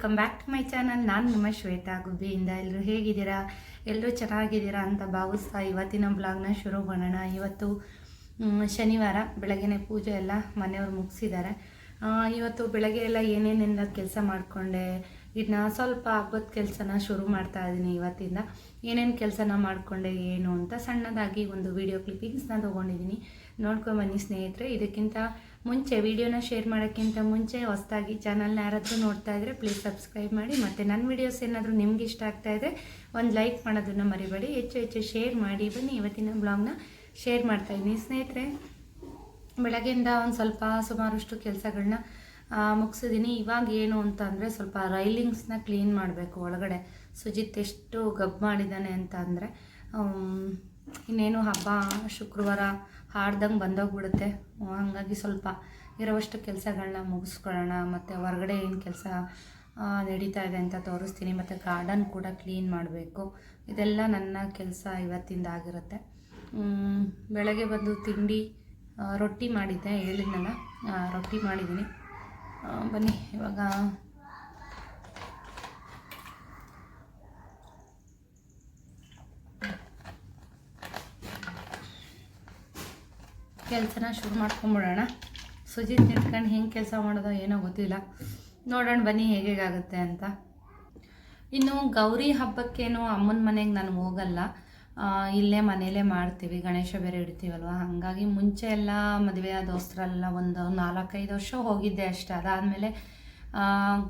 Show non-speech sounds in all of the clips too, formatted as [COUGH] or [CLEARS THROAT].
Welcome back to my channel ನಾನು ನಿಮ್ಮ ಶ್ವೇತಾ ಗುಬ್ಬಿಯಿಂದ ಎಲ್ಲರೂ ಹೇಗಿದ್ದೀರಾ? ಎಲ್ಲರೂ ಚೆನ್ನಾಗಿದ್ದೀರಾ ಅಂತ ಭಾವಿಸ್ತಾ ಇವತ್ತಿನ ಬ್ಲಾಗ್ನ ಶುರು ಮಾಡೋಣ. ಇವತ್ತು ಶನಿವಾರ. ಬೆಳಗ್ಗೆನೆ ಪೂಜೆ ಎಲ್ಲ ಮನೆಯವ್ರು ಮುಗಿಸಿದ್ದಾರೆ. ಇವತ್ತು ಬೆಳಗ್ಗೆ ಎಲ್ಲ ಏನೇನೆಲ್ಲ ಕೆಲಸ ಮಾಡಿಕೊಂಡೆ? ಇದನ್ನ ಸ್ವಲ್ಪ ಹಬ್ಬದ ಕೆಲಸನ ಶುರು ಮಾಡ್ತಾ ಇದ್ದೀನಿ ಇವತ್ತಿಂದ. ಏನೇನು ಕೆಲಸನ ಮಾಡಿಕೊಂಡೆ, ಏನು ಅಂತ ಸಣ್ಣದಾಗಿ ಒಂದು ವಿಡಿಯೋ ಕ್ಲಿಪ್ಪಿಂಗ್ಸ್ನ ತೊಗೊಂಡಿದ್ದೀನಿ ನೋಡ್ಕೊಂಬನ್ನಿ ಸ್ನೇಹಿತರೆ. ಇದಕ್ಕಿಂತ ಮುಂಚೆ ವಿಡಿಯೋನ ಶೇರ್ ಮಾಡೋಕ್ಕಿಂತ ಮುಂಚೆ ಹೊಸದಾಗಿ ಚಾನಲ್ನ ಯಾರಾದರೂ ನೋಡ್ತಾ ಇದ್ದರೆ ಪ್ಲೀಸ್ ಸಬ್ಸ್ಕ್ರೈಬ್ ಮಾಡಿ ಮತ್ತು ನನ್ನ ವಿಡಿಯೋಸ್ ಏನಾದರೂ ನಿಮ್ಗೆ ಇಷ್ಟ ಆಗ್ತಾ ಇದ್ದರೆ ಒಂದು ಲೈಕ್ ಮಾಡೋದನ್ನು ಮರಿಬೇಡಿ. ಹೆಚ್ಚು ಹೆಚ್ಚು ಶೇರ್ ಮಾಡಿ ಬನ್ನಿ. ಇವತ್ತಿನ ಬ್ಲಾಗ್ನ ಶೇರ್ ಮಾಡ್ತಾ ಇದ್ದೀನಿ. ಸ್ನೇಹಿತರೆ, ಬೆಳಗ್ಗೆಯಿಂದ ಒಂದು ಸ್ವಲ್ಪ ಸುಮಾರಷ್ಟು ಕೆಲಸಗಳನ್ನ ಮುಗಿಸಿದ್ದೀನಿ ಇವಾಗ ಏನು ಅಂತ ಅಂದರೆ ಸ್ವಲ್ಪ ರೈಲಿಂಗ್ಸ್ನ ಕ್ಲೀನ್ ಮಾಡಬೇಕು ಒಳಗಡೆ. ಸುಜಿತ್ ಎಷ್ಟು ಗಬ್ ಮಾಡಿದ್ದಾನೆ ಅಂತ ಅಂದರೆ ಇನ್ನೇನು ಹಬ್ಬ ಶುಕ್ರವಾರ ಹಾಡ್ದಂಗೆ ಬಂದೋಗ್ಬಿಡುತ್ತೆ. ಹಾಗಾಗಿ ಸ್ವಲ್ಪ ಇರೋವಷ್ಟು ಕೆಲಸಗಳನ್ನ ಮುಗಿಸ್ಕೊಳ್ಳೋಣ, ಮತ್ತು ಹೊರಗಡೆ ಏನು ಕೆಲಸ ನಡೀತಾ ಇದೆ ಅಂತ ತೋರಿಸ್ತೀನಿ, ಮತ್ತು ಗಾರ್ಡನ್ ಕೂಡ ಕ್ಲೀನ್ ಮಾಡಬೇಕು. ಇದೆಲ್ಲ ನನ್ನ ಕೆಲಸ ಇವತ್ತಿಂದ ಆಗಿರುತ್ತೆ. ಬೆಳಗ್ಗೆ ಬಂದು ತಿಂಡಿ ರೊಟ್ಟಿ ಮಾಡಿದ್ದೆ, ಹೇಳಿದ್ನಲ್ಲ ರೊಟ್ಟಿ ಮಾಡಿದ್ದೀನಿ. ಬನ್ನಿ, ಇವಾಗ ಕೆಲಸನ ಶುರು ಮಾಡ್ಕೊಂಬಿಡೋಣ. ಸುಜಿತ್ ನಿಂತ್ಕೊಂಡು ಹೆಂಗೆ ಕೆಲಸ ಮಾಡೋದೋ ಏನೋ ಗೊತ್ತಿಲ್ಲ. ನೋಡೋಣ ಬನ್ನಿ ಹೇಗೇಗಾಗುತ್ತೆ ಅಂತ. ಇನ್ನು ಗೌರಿ ಹಬ್ಬಕ್ಕೇನು ಅಮ್ಮನ ಮನೆಗೆ ನಾನು ಹೋಗಲ್ಲ. ಇಲ್ಲೇ ಮನೇಲೇ ಮಾಡ್ತೀವಿ. ಗಣೇಶ ಬೇರೆ ಇಡ್ತೀವಲ್ವ? ಹಾಗಾಗಿ ಮುಂಚೆ ಎಲ್ಲ ಮದುವೆ ಆದೋಸ್ತ್ರೆಲ್ಲ ಒಂದು ನಾಲ್ಕೈದು ವರ್ಷ ಹೋಗಿದ್ದೆ ಅಷ್ಟೇ. ಅದಾದಮೇಲೆ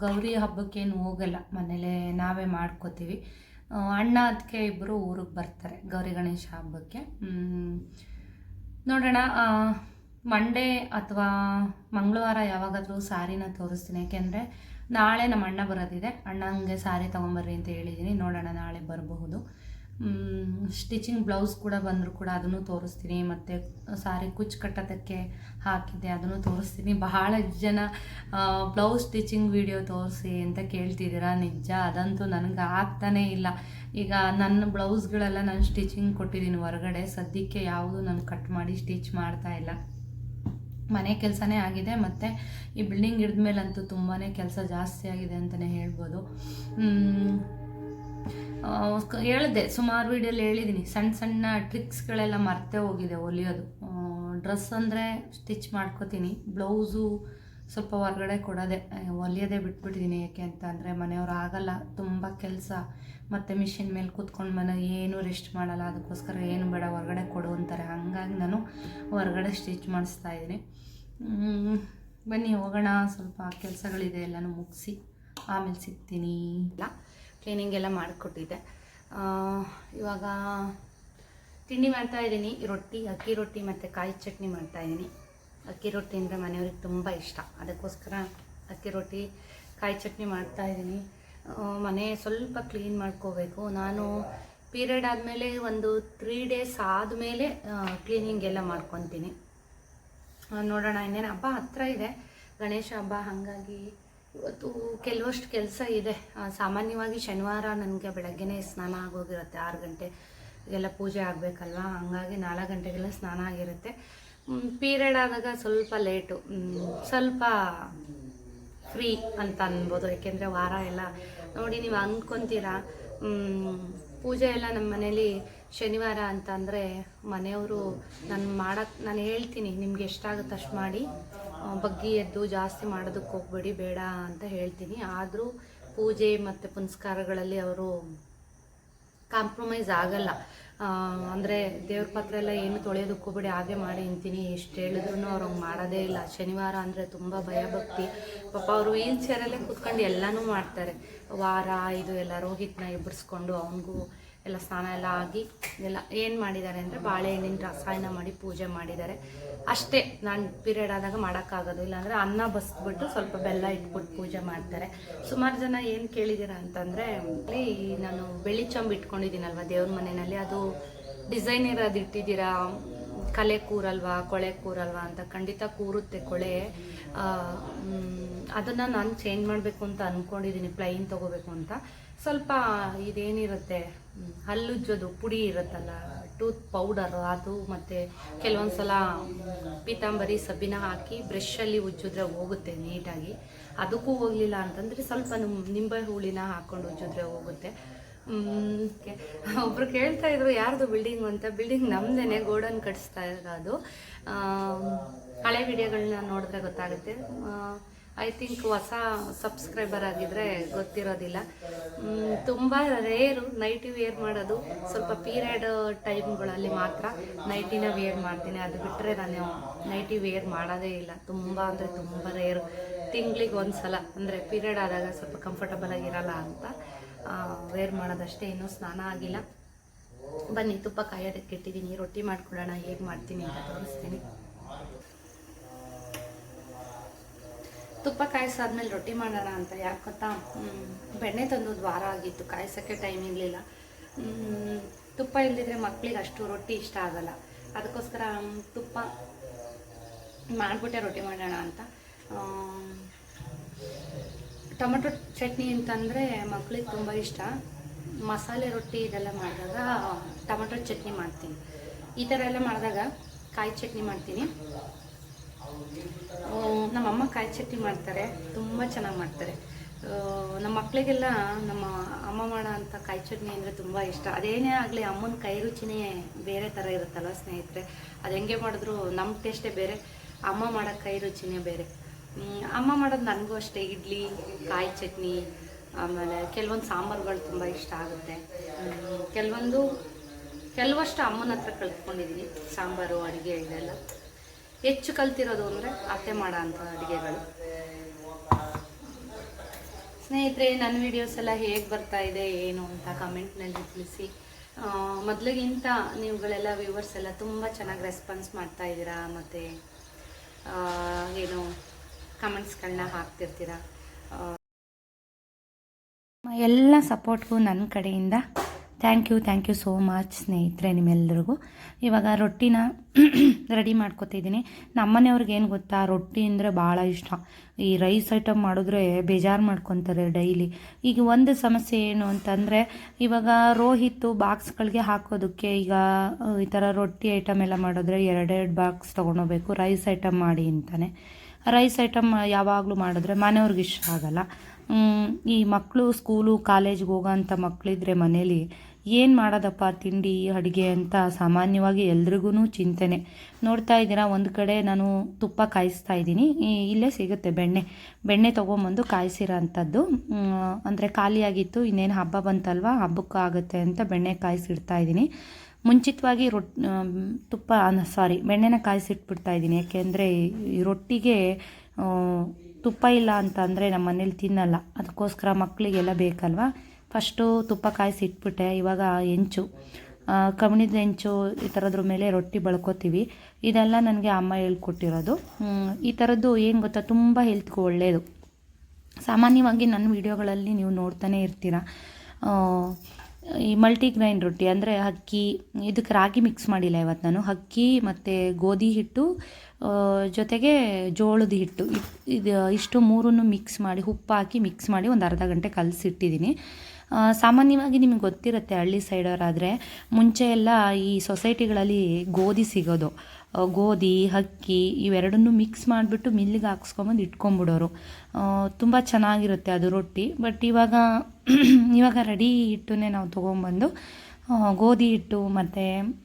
ಗೌರಿ ಹಬ್ಬಕ್ಕೇನು ಹೋಗಲ್ಲ. ಮನೇಲೇ ನಾವೇ ಮಾಡ್ಕೋತೀವಿ. ಅಣ್ಣ ಅದಕ್ಕೆ ಇಬ್ಬರು ಊರಿಗೆ ಬರ್ತಾರೆ ಗೌರಿ ಗಣೇಶ ಹಬ್ಬಕ್ಕೆ. ನೋಡೋಣ ಮಂಡೇ ಅಥವಾ ಮಂಗಳವಾರ ಯಾವಾಗಾದರೂ ಸಾರಿನ ತೋರಿಸ್ತೀನಿ. ಯಾಕೆಂದರೆ ನಾಳೆ ನಮ್ಮ ಅಣ್ಣ ಬರೋದಿದೆ. ಅಣ್ಣಂಗೆ ಸಾರಿ ತೊಗೊಂಬರ್ರಿ ಅಂತ ಹೇಳಿದ್ದೀನಿ ನೋಡೋಣ ನಾಳೆ ಬರಬಹುದು. ಸ್ಟಿಚಿಂಗ್ ಬ್ಲೌಸ್ ಕೂಡ ಬಂದರೂ ಕೂಡ ಅದನ್ನು ತೋರಿಸ್ತೀನಿ. ಮತ್ತು ಸಾರಿ ಕುಚ್ಚು ಕಟ್ಟೋದಕ್ಕೆ ಹಾಕಿದ್ದೆ, ಅದನ್ನು ತೋರಿಸ್ತೀನಿ. ಬಹಳ ಜನ ಬ್ಲೌಸ್ ಸ್ಟಿಚಿಂಗ್ ವಿಡಿಯೋ ತೋರಿಸಿ ಅಂತ ಕೇಳ್ತಿದ್ದೀರಾ? ನಿಜ, ಅದಂತೂ ನನಗೆ ಆಗ್ತಾನೇ ಇಲ್ಲ. ಈಗ ನನ್ನ ಬ್ಲೌಸ್ಗಳೆಲ್ಲ ನಾನು ಸ್ಟಿಚಿಂಗ್ ಕೊಟ್ಟಿದ್ದೀನಿ ಹೊರಗಡೆ. ಸದ್ಯಕ್ಕೆ ಯಾವುದು ನಾನು ಕಟ್ ಮಾಡಿ ಸ್ಟಿಚ್ ಮಾಡ್ತಾ ಇಲ್ಲ. ಮನೆ ಕೆಲಸನೇ ಆಗಿದೆ, ಮತ್ತು ಈ ಬಿಲ್ಡಿಂಗ್ ಹಿಡಿದ್ಮೇಲಂತೂ ತುಂಬಾ ಕೆಲಸ ಜಾಸ್ತಿ ಆಗಿದೆ ಅಂತಲೇ ಹೇಳ್ಬೋದು. ಹೇಳಿದೆ ಸುಮಾರು ವೀಡಿಯೋಲಿ ಹೇಳಿದ್ದೀನಿ ಸಣ್ಣ ಸಣ್ಣ ಟ್ರಿಕ್ಸ್ಗಳೆಲ್ಲ ಮರ್ತೇ ಹೋಗಿದೆ ಹೊಲಿಯೋದು ಡ್ರೆಸ್ ಅಂದರೆ ಸ್ಟಿಚ್ ಮಾಡ್ಕೋತೀನಿ. ಬ್ಲೌಸು ಸ್ವಲ್ಪ ಹೊರಗಡೆ ಕೊಡೋದೆ ಹೊಲಿಯೋದೆ ಬಿಟ್ಬಿಟ್ಟಿದ್ದೀನಿ ಯಾಕೆ ಅಂತ ಅಂದರೆ ಮನೆಯವ್ರು ಆಗಲ್ಲ, ತುಂಬ ಕೆಲಸ. ಮತ್ತು ಮಿಷಿನ್ ಮೇಲೆ ಕೂತ್ಕೊಂಡು ಮನೆ ಏನು ರೆಸ್ಟ್ ಮಾಡಲ್ಲ. ಅದಕ್ಕೋಸ್ಕರ ಏನು ಬೇಡ, ಹೊರಗಡೆ ಕೊಡು ಅಂತಾರೆ. ಹಾಗಾಗಿ ನಾನು ಹೊರಗಡೆ ಸ್ಟಿಚ್ ಮಾಡಿಸ್ತಾ ಇದ್ದೀನಿ. ಬನ್ನಿ ಹೋಗೋಣ. ಸ್ವಲ್ಪ ಕೆಲಸಗಳಿದೆ, ಎಲ್ಲನೂ ಮುಗಿಸಿ. ಆಮೇಲೆ ಸಿಗ್ತೀನಿ. ಇಲ್ಲ ಕ್ಲೀನಿಂಗ್ ಎಲ್ಲ ಮಾಡಿಕೊಟ್ಟಿದ್ದೆ. ಇವಾಗ ತಿಂಡಿ ಮಾಡ್ತಾ ಇದ್ದೀನಿ. ರೊಟ್ಟಿ, ಅಕ್ಕಿ ರೊಟ್ಟಿ ಮತ್ತು ಕಾಯಿ ಚಟ್ನಿ ಮಾಡ್ತಾ ಇದ್ದೀನಿ. ಅಕ್ಕಿ ರೊಟ್ಟಿ ಅಂದರೆ ಮನೆಯವ್ರಿಗೆ ತುಂಬ ಇಷ್ಟ. ಅದಕ್ಕೋಸ್ಕರ ಅಕ್ಕಿ ರೊಟ್ಟಿ, ಕಾಯಿ ಚಟ್ನಿ ಮಾಡ್ತಾ ಇದ್ದೀನಿ. ಮನೆ ಸ್ವಲ್ಪ ಕ್ಲೀನ್ ಮಾಡ್ಕೋಬೇಕು. ನಾನು ಪೀರಿಯಡ್ ಆದಮೇಲೆ ಒಂದು ತ್ರೀ ಡೇಸ್ ಆದಮೇಲೆ ಕ್ಲೀನಿಂಗ್ ಎಲ್ಲ ಮಾಡ್ಕೊತೀನಿ. ನೋಡೋಣ ಇನ್ನೇನು ಹಬ್ಬ ಹತ್ರ ಇದೆ. ಗಣೇಶ ಹಬ್ಬ, ಹಾಗಾಗಿ ಇವತ್ತು ಕೆಲವಷ್ಟು ಕೆಲಸ ಇದೆ. ಸಾಮಾನ್ಯವಾಗಿ ಶನಿವಾರ ನನಗೆ ಬೆಳಗ್ಗೆನೇ ಸ್ನಾನ ಆಗೋಗಿರುತ್ತೆ. ಆರು ಗಂಟೆ ಎಲ್ಲ ಪೂಜೆ ಆಗಬೇಕಲ್ವ? ಹಾಗಾಗಿ ನಾಲ್ಕು ಗಂಟೆಗೆಲ್ಲ ಸ್ನಾನ ಆಗಿರುತ್ತೆ. ಪೀರಿಯಡ್ ಆದಾಗ ಸ್ವಲ್ಪ ಲೇಟು. ಸ್ವಲ್ಪ ಫ್ರೀ ಅಂತ ಅನ್ಬೋದು. ಯಾಕೆಂದರೆ ವಾರ ಎಲ್ಲ ನೋಡಿ ನೀವು ಅಂದ್ಕೊತೀರಾ. ಪೂಜೆ ಎಲ್ಲ ನಮ್ಮ ಮನೇಲಿ ಶನಿವಾರ ಅಂತ ಅಂದರೆ ಮನೆಯವರು ನಾನು ಮಾಡಕ್ಕೆ ನಾನು ಹೇಳ್ತೀನಿ, ನಿಮ್ಗೆ ಎಷ್ಟಾಗುತ್ತೆ ಅಷ್ಟು ಮಾಡಿ. ಬಗ್ಗಿ ಎದ್ದು ಜಾಸ್ತಿ ಮಾಡೋದಕ್ಕೆ ಹೋಗ್ಬೇಡಿ, ಬೇಡ ಅಂತ ಹೇಳ್ತೀನಿ. ಆದರೂ ಪೂಜೆ ಮತ್ತು ಪುನಸ್ಕಾರಗಳಲ್ಲಿ ಅವರು ಕಾಂಪ್ರಮೈಸ್ ಆಗಲ್ಲ. ಅಂದರೆ ದೇವ್ರ ಪಾತ್ರ ಎಲ್ಲ ಏನು ತೊಳೆಯೋದಕ್ಕೆ ಹೋಗ್ಬೇಡಿ, ಹಾಗೆ ಮಾಡಿ ಅಂತೀನಿ. ಎಷ್ಟು ಹೇಳಿದ್ರು ಅವ್ರು ಹಂಗೆ ಮಾಡೋದೇ ಇಲ್ಲ. ಶನಿವಾರ ಅಂದರೆ ತುಂಬ ಭಯಭಕ್ತಿ ಪಾಪ ಅವರು ವೀಲ್ ಚೇರಲ್ಲೇ ಕೂತ್ಕೊಂಡು ಎಲ್ಲನೂ ಮಾಡ್ತಾರೆ. ವಾರ, ಇದು ಎಲ್ಲ ರೋಹಿತ್ನ ಎಬ್ಬರಿಸ್ಕೊಂಡು ಅವನಿಗೂ ಎಲ್ಲ ಸ್ನಾನ ಎಲ್ಲ ಆಗಿ ಎಲ್ಲ ಏನು ಮಾಡಿದ್ದಾರೆ ಅಂದರೆ ಬಾಳೆಹಣ್ಣಿನ ರಸಾಯನ ಮಾಡಿ ಪೂಜೆ ಮಾಡಿದ್ದಾರೆ. ಅಷ್ಟೇ, ನಾನು ಪೀರಿಯಡ್ ಆದಾಗ ಮಾಡೋಕ್ಕಾಗೋದು ಇಲ್ಲಾಂದರೆ ಅನ್ನ ಬಸ್ಬಿಟ್ಟು ಸ್ವಲ್ಪ ಬೆಲ್ಲ ಇಟ್ಬಿಟ್ಟು ಪೂಜೆ ಮಾಡ್ತಾರೆ. ಸುಮಾರು ಜನ ಏನು ಕೇಳಿದ್ದೀರಾ ಅಂತಂದರೆ ಈ ನಾನು ಬೆಳ್ಳಿ ಚಂಬು ಇಟ್ಕೊಂಡಿದ್ದೀನಲ್ವ ದೇವ್ರ ಮನೆಯಲ್ಲಿ, ಅದು ಡಿಸೈನ್ ಇರೋದು ಇಟ್ಟಿದ್ದೀರಾ? ಕಲೆ ಕೂರಲ್ವಾ, ಕೊಳೆ ಕೂರಲ್ವಾ ಅಂತ ಖಂಡಿತ ಕೂರುತ್ತೆ ಕೊಳೆ. ಅದನ್ನು ನಾನು ಚೇಂಜ್ ಮಾಡಬೇಕು ಅಂತ ಅಂದ್ಕೊಂಡಿದ್ದೀನಿ ಪ್ಲೈನ್ ತೊಗೋಬೇಕು ಅಂತ. ಸ್ವಲ್ಪ ಇದೇನಿರುತ್ತೆ ಹಲ್ಲುಜ್ಜೋದು ಪುಡಿ ಇರುತ್ತಲ್ಲ ಟೂತ್ ಪೌಡರ್ ಅದು ಮತ್ತು ಕೆಲವೊಂದು ಸಲ ಪೀತಾಂಬರಿ ಸಬ್ಬಿನ ಹಾಕಿ ಬ್ರಷಲ್ಲಿ ಉಜ್ಜಿದ್ರೆ ಹೋಗುತ್ತೆ ನೀಟಾಗಿ. ಅದಕ್ಕೂ ಹೋಗಲಿಲ್ಲ ಅಂತಂದರೆ ಸ್ವಲ್ಪ ನಿಂಬೆ ಹುಳಿನ ಹಾಕ್ಕೊಂಡು ಉಜ್ಜಿದ್ರೆ ಹೋಗುತ್ತೆ. ಒಬ್ರು ಕೇಳ್ತಾ ಇದ್ರು, ಯಾರ್ದು ಬಿಲ್ಡಿಂಗ್ ಅಂತ? ಬಿಲ್ಡಿಂಗ್ ನಮ್ದೇನೆ, ಗೋಡನ್ ಕಟ್ಸ್ತಾ ಇರೋದು. ಹಳೆ ವಿಡಿಯೋಗಳನ್ನ ನೋಡಿದ್ರೆ ಗೊತ್ತಾಗುತ್ತೆ. ಐ ಥಿಂಕ್ ಹೊಸ ಸಬ್ಸ್ಕ್ರೈಬರ್ ಆಗಿದ್ರೆ ಗೊತ್ತಿರೋದಿಲ್ಲ. ತುಂಬ ರೇರು ನೈಟಿ ವೇರ್ ಮಾಡೋದು. ಸ್ವಲ್ಪ ಪೀರಿಯಡ್ ಟೈಮ್ಗಳಲ್ಲಿ ಮಾತ್ರ ನೈಟಿನ ವೇರ್ ಮಾಡ್ತೀನಿ. ಅದು ಬಿಟ್ಟರೆ ನಾನು ನೈಟಿ ವೇರ್ ಮಾಡೋದೇ ಇಲ್ಲ. ತುಂಬ ಅಂದರೆ ತುಂಬ ರೇರು ತಿಂಗ್ಳಿಗೆ ಒಂದು ಸಲ ಅಂದರೆ ಪೀರಿಯಡ್ ಆದಾಗ ಸ್ವಲ್ಪ ಕಂಫರ್ಟಬಲ್ ಆಗಿರಲ್ಲ ಅಂತ ವೇರ್ ಮಾಡೋದಷ್ಟೇ. ಇನ್ನೂ ಸ್ನಾನ ಆಗಿಲ್ಲ. ಬನ್ನಿ, ತುಪ್ಪ ಕಾಯೋದಕ್ಕೆ ಇಟ್ಟಿದ್ದೀನಿ. ರೊಟ್ಟಿ ಮಾಡ್ಕೊಳ್ಳೋಣ. ಹೇಗೆ ಮಾಡ್ತೀನಿ ಅಂತ ತೋರಿಸ್ತೀನಿ. ತುಪ್ಪ ಕಾಯಿಸಾದ್ಮೇಲೆ ರೊಟ್ಟಿ ಮಾಡೋಣ ಅಂತ ಯಾಕೆ ಗೊತ್ತಾ? ಬೆಣ್ಣೆ ತಂದು ದ್ವಾರ ವಾರ ಆಗಿತ್ತು, ಕಾಯಿಸೋಕ್ಕೆ ಟೈಮ್ ಇರಲಿಲ್ಲ. ತುಪ್ಪ ಇಲ್ಲದಿದ್ರೆ ಮಕ್ಳಿಗೆ ಅಷ್ಟು ರೊಟ್ಟಿ ಇಷ್ಟ ಆಗಲ್ಲ. ಅದಕ್ಕೋಸ್ಕರ ತುಪ್ಪ ಮಾಡಿಬಿಟ್ಟೆ ರೊಟ್ಟಿ ಮಾಡೋಣ ಅಂತ. ಟೊಮೆಟೊ ಚಟ್ನಿ ಅಂತಂದರೆ ಮಕ್ಳಿಗೆ ತುಂಬ ಇಷ್ಟ. ಮಸಾಲೆ ರೊಟ್ಟಿ ಇದೆಲ್ಲ ಮಾಡಿದಾಗ ಟೊಮೆಟೊ ಚಟ್ನಿ ಮಾಡ್ತೀನಿ. ಈ ಥರ ಎಲ್ಲ ಮಾಡಿದಾಗ ಕಾಯಿ ಚಟ್ನಿ ಮಾಡ್ತೀನಿ. ನಮ್ಮಮ್ಮ ಕಾಯಿ ಚಟ್ನಿ ಮಾಡ್ತಾರೆ, ತುಂಬ ಚೆನ್ನಾಗಿ ಮಾಡ್ತಾರೆ. ನಮ್ಮ ಮಕ್ಕಳಿಗೆಲ್ಲ ನಮ್ಮ ಅಮ್ಮ ಮಾಡೋ ಅಂಥ ಕಾಯಿ ಚಟ್ನಿ ಅಂದರೆ ತುಂಬ ಇಷ್ಟ. ಅದೇನೇ ಆಗಲಿ ಅಮ್ಮನ ಕೈ ರುಚಿನೇ ಬೇರೆ ಥರ ಇರುತ್ತಲ್ಲ ಸ್ನೇಹಿತರೆ? ಅದು ಹೆಂಗೆ ಮಾಡಿದ್ರು ನಮ್ಮ ಟೇಸ್ಟೇ ಬೇರೆ, ಅಮ್ಮ ಮಾಡೋ ಕೈ ರುಚಿನೇ ಬೇರೆ. ಅಮ್ಮ ಮಾಡೋದು ನನಗೂ ಅಷ್ಟೇ, ಇಡ್ಲಿ, ಕಾಯಿ ಚಟ್ನಿ, ಆಮೇಲೆ ಕೆಲವೊಂದು ಸಾಂಬಾರುಗಳು ತುಂಬ ಇಷ್ಟ ಆಗುತ್ತೆ. ಕೆಲವೊಂದು, ಕೆಲವಷ್ಟು ಅಮ್ಮನ ಹತ್ರ ಕಲ್ತ್ಕೊಂಡಿದ್ದೀನಿ ಸಾಂಬಾರು, ಅಡುಗೆ ಇದೆಲ್ಲ. ಹೆಚ್ಚು ಕಲ್ತಿರೋದು ಅಂದರೆ ಅತ್ತೆ ಮಾಡೋ ಅಡುಗೆಗಳು. ಸ್ನೇಹಿತರೆ ನನ್ನ ವಿಡಿಯೋಸ್ ಎಲ್ಲ ಹೇಗೆ ಬರ್ತಾ ಇದೆ, ಏನು ಅಂತ ಕಮೆಂಟ್ನಲ್ಲಿ ತಿಳಿಸಿ. ಮೊದಲಿಗಿಂತ ನೀವುಗಳೆಲ್ಲ ವ್ಯೂವರ್ಸ್ ಎಲ್ಲ ತುಂಬ ಚೆನ್ನಾಗಿ ರೆಸ್ಪಾನ್ಸ್ ಮಾಡ್ತಾ ಇದ್ದೀರಾ ಮತ್ತು ಏನು ಕಮೆಂಟ್ಸ್ಗಳನ್ನ ಹಾಕ್ತಿರ್ತೀರಾ? ಎಲ್ಲ ಸಪೋರ್ಟ್ಗೂ ನನ್ನ ಕಡೆಯಿಂದ. Thank you thank you so much ಸ್ನೇಹಿತರೆ ನಿಮ್ಮೆಲ್ಲರಿಗೂ ಇವಾಗ ರೊಟ್ಟಿನ [CLEARS THROAT] ರೆಡಿ ಮಾಡ್ಕೊತಿದ್ದೀನಿ. ನಮ್ಮನೆಯವ್ರಿಗೆ ಏನು ಗೊತ್ತಾ, ರೊಟ್ಟಿ ಅಂದರೆ ಭಾಳ ಇಷ್ಟ. ಈ ರೈಸ್ ಐಟಮ್ ಮಾಡಿದ್ರೆ ಬೇಜಾರು ಮಾಡ್ಕೊತಾರೆ ಡೈಲಿ ಈಗ ಒಂದು ಸಮಸ್ಯೆ ಏನು ಅಂತಂದರೆ, ಇವಾಗ ರೋಹಿತ್ತು ಬಾಕ್ಸ್ಗಳಿಗೆ ಹಾಕೋದಕ್ಕೆ ಈಗ ಈ ಥರ ರೊಟ್ಟಿ ಐಟಮ್ ಎಲ್ಲ ಮಾಡಿದ್ರೆ ಎರಡೆರಡು ಬಾಕ್ಸ್ ತೊಗೊಂಡೋಗ್ಬೇಕು ರೈಸ್ ಐಟಮ್ ಮಾಡಿ ಅಂತಾನೆ. ರೈಸ್ ಐಟಮ್ ಯಾವಾಗಲೂ ಮಾಡಿದ್ರೆ ಮನೆಯವ್ರಿಗೆ ಇಷ್ಟ ಆಗಲ್ಲ. ಈ ಮಕ್ಕಳು ಸ್ಕೂಲು ಕಾಲೇಜ್ಗೆ ಹೋಗೋಂಥ ಮಕ್ಕಳಿದ್ರೆ ಮನೇಲಿ ಏನು ಮಾಡೋದಪ್ಪ ತಿಂಡಿ, ಅಡುಗೆ ಅಂತ ಸಾಮಾನ್ಯವಾಗಿ ಎಲ್ರಿಗೂ ಚಿಂತೆನೆ. ನೋಡ್ತಾ ಇದ್ದೀರಾ, ಒಂದು ಕಡೆ ನಾನು ತುಪ್ಪ ಕಾಯಿಸ್ತಾ ಇದ್ದೀನಿ. ಇಲ್ಲೇ ಸಿಗುತ್ತೆ ಬೆಣ್ಣೆ. ಬೆಣ್ಣೆ ತೊಗೊಂಬಂದು ಕಾಯಿಸಿರೋ ಅಂಥದ್ದು. ಅಂದರೆ ಖಾಲಿಯಾಗಿತ್ತು, ಇನ್ನೇನು ಹಬ್ಬ ಬಂತಲ್ವಾ, ಹಬ್ಬಕ್ಕೆ ಆಗುತ್ತೆ ಅಂತ ಬೆಣ್ಣೆ ಕಾಯಿಸಿಡ್ತಾ ಇದ್ದೀನಿ. ಮುಂಚಿತವಾಗಿ ರೊಟ್ ತುಪ್ಪ ಸಾರಿ, ಬೆಣ್ಣೆನ ಕಾಯಿಸಿಟ್ಬಿಡ್ತಾ ಇದ್ದೀನಿ. ಯಾಕೆಂದರೆ ಈ ರೊಟ್ಟಿಗೆ ತುಪ್ಪ ಇಲ್ಲ ಅಂತ ಅಂದರೆ ನಮ್ಮ ಮನೇಲಿ ತಿನ್ನಲ್ಲ. ಅದಕ್ಕೋಸ್ಕರ ಮಕ್ಕಳಿಗೆಲ್ಲ ಬೇಕಲ್ವಾ? ಫಸ್ಟು ತುಪ್ಪ ಕಾಯಿಸಿ ಇಟ್ಬಿಟ್ಟೆ ಇವಾಗ ಹೆಂಚು. ಕಮಣಿದ ಹೆಂಚು ಈ ಥರದ್ರ ಮೇಲೆ ರೊಟ್ಟಿ ಬಳ್ಕೊತೀವಿ. ಇದೆಲ್ಲ ನನಗೆ ಅಮ್ಮ ಹೇಳ್ಕೊಟ್ಟಿರೋದು. ಈ ಥರದ್ದು ಏನು ಗೊತ್ತಾ, ತುಂಬ ಹೆಲ್ತ್ಗೂ ಒಳ್ಳೆಯದು ಸಾಮಾನ್ಯವಾಗಿ ನನ್ನ ವಿಡಿಯೋಗಳಲ್ಲಿ ನೀವು ನೋಡ್ತಾನೆ ಇರ್ತೀರ. ಈ ಮಲ್ಟಿ ಗ್ರೈನ್ ರೊಟ್ಟಿ ಅಂದರೆ ಅಕ್ಕಿ, ಇದಕ್ಕೆ ರಾಗಿ ಮಿಕ್ಸ್ ಮಾಡಿಲ್ಲ ಇವತ್ತು ನಾನು. ಅಕ್ಕಿ ಮತ್ತು ಗೋಧಿ ಹಿಟ್ಟು ಜೊತೆಗೆ ಜೋಳದ ಹಿಟ್ಟು. ಇದು ಇಷ್ಟು ಮೂರನ್ನು ಮಿಕ್ಸ್ ಮಾಡಿ, ಉಪ್ಪು ಹಾಕಿ ಮಿಕ್ಸ್ ಮಾಡಿ ಒಂದು ಅರ್ಧ ಗಂಟೆ ಕಲಸಿಟ್ಟಿದ್ದೀನಿ. ಸಾಮಾನ್ಯವಾಗಿ ನಿಮಗೆ ಗೊತ್ತಿರುತ್ತೆ ಹಳ್ಳಿ ಸೈಡವರಾದರೆ ಮುಂಚೆ ಎಲ್ಲ ಈ ಸೊಸೈಟಿಗಳಲ್ಲಿ ಗೋಧಿ ಸಿಗೋದು. ಗೋಧಿ, ಅಕ್ಕಿ ಇವೆರಡನ್ನೂ ಮಿಕ್ಸ್ ಮಾಡಿಬಿಟ್ಟು ಮಿಲ್ಲಿಗೆ ಹಾಕ್ಸ್ಕೊಂಬಂದು ಇಟ್ಕೊಂಬಿಡೋರು. ತುಂಬ ಚೆನ್ನಾಗಿರುತ್ತೆ ಅದು ರೊಟ್ಟಿ. ಬಟ್ ಇವಾಗ [CLEARS THROAT] ಇವಾಗ ರೆಡಿ ಹಿಟ್ಟನ್ನೇ ನಾವು ತೊಗೊಂಬಂದು ಗೋಧಿ ಹಿಟ್ಟು ಮತ್ತು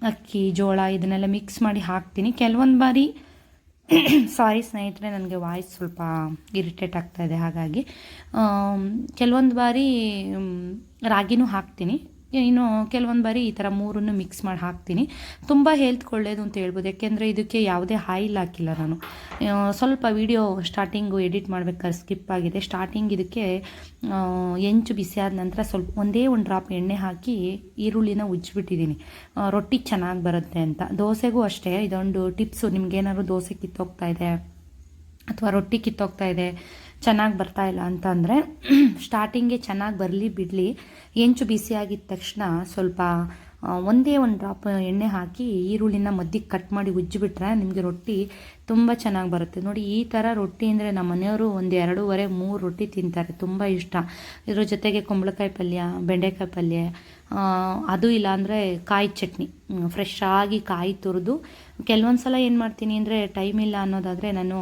ಅಕ್ಕಿ, ಜೋಳ ಇದನ್ನೆಲ್ಲ ಮಿಕ್ಸ್ ಮಾಡಿ ಹಾಕ್ತೀನಿ. ಕೆಲವೊಂದು ಬಾರಿ [COUGHS] ಸಾರಿ ಸ್ನೇಹಿತರೆ ನನಗೆ ವಾಯ್ಸ್ ಸ್ವಲ್ಪ ಇರಿಟೇಟ್ ಆಗ್ತಾ ಇದೆ ಹಾಗಾಗಿ ಕೆಲವೊಂದು ಬಾರಿ ರಾಗಿನೂ ಹಾಕ್ತೀನಿ. ಇನ್ನು ಕೆಲವೊಂದು ಬಾರಿ ಈ ಥರ ಮೂರನ್ನು ಮಿಕ್ಸ್ ಮಾಡಿ ಹಾಕ್ತೀನಿ. ತುಂಬ ಹೆಲ್ತ್ ಒಳ್ಳೆಯದು ಅಂತ ಹೇಳ್ಬೋದು. ಯಾಕೆಂದರೆ ಇದಕ್ಕೆ ಯಾವುದೇ ಆಯಿಲ್ ಹಾಕಿಲ್ಲ ನಾನು. ಸ್ವಲ್ಪ ವೀಡಿಯೋ ಸ್ಟಾರ್ಟಿಂಗು ಎಡಿಟ್ ಮಾಡ್ಬೇಕಾದ್ರೆ ಸ್ಕಿಪ್ ಆಗಿದೆ. ಸ್ಟಾರ್ಟಿಂಗ್ ಇದಕ್ಕೆ ಹೆಂಚು ಬಿಸಿ ಆದ ನಂತರ ಸ್ವಲ್ಪ ಒಂದೇ ಒಂದು ಡ್ರಾಪ್ ಎಣ್ಣೆ ಹಾಕಿ ಈರುಳ್ಳಿನ ಉಜ್ಜಿಬಿಟ್ಟಿದ್ದೀನಿ ರೊಟ್ಟಿ ಚೆನ್ನಾಗಿ ಬರುತ್ತೆ ಅಂತ. ದೋಸೆಗೂ ಅಷ್ಟೇ. ಇದೊಂದು ಟಿಪ್ಸು ನಿಮ್ಗೇನಾದ್ರು ದೋಸೆ ಕಿತ್ತೋಗ್ತಾ ಇದೆ ಅಥವಾ ರೊಟ್ಟಿ ಕಿತ್ತೋಗ್ತಾ ಇದೆ ಚೆನ್ನಾಗಿ ಬರ್ತಾ ಇಲ್ಲ ಅಂತ ಅಂದರೆ ಸ್ಟಾರ್ಟಿಂಗೆ [CLEARS THROAT] ಚೆನ್ನಾಗಿ ಬರಲಿ ಬಿಡಲಿ ಹೆಂಚು ಬಿಸಿ ಆಗಿದ ತಕ್ಷಣ ಸ್ವಲ್ಪ ಒಂದೇ ಒಂದು ಡ್ರಾಪ್ ಎಣ್ಣೆ ಹಾಕಿ ಈರುಳ್ಳಿನ ಮದ್ದಿಗೆ ಕಟ್ ಮಾಡಿ ಉಜ್ಜಿಬಿಟ್ರೆ ನಿಮಗೆ ರೊಟ್ಟಿ ತುಂಬ ಚೆನ್ನಾಗಿ ಬರುತ್ತೆ. ನೋಡಿ, ಈ ಥರ ರೊಟ್ಟಿ ಅಂದರೆ ನಮ್ಮ ಮನೆಯವರು ಒಂದು ಎರಡೂವರೆ, ಮೂರು ರೊಟ್ಟಿ ತಿಂತಾರೆ. ತುಂಬ ಇಷ್ಟ. ಇದ್ರ ಜೊತೆಗೆ ಕುಂಬಳಕಾಯಿ ಪಲ್ಯ, ಬೆಂಡೆಕಾಯಿ ಪಲ್ಯ ಅದು ಇಲ್ಲ ಅಂದರೆ ಕಾಯಿ ಚಟ್ನಿ. ಫ್ರೆಶ್ ಆಗಿ ಕಾಯಿ ತುರಿದು ಕೆಲವೊಂದು ಸಲ ಏನು ಮಾಡ್ತೀನಿ ಅಂದರೆ ಟೈಮ್ ಇಲ್ಲ ಅನ್ನೋದಾದರೆ ನಾನು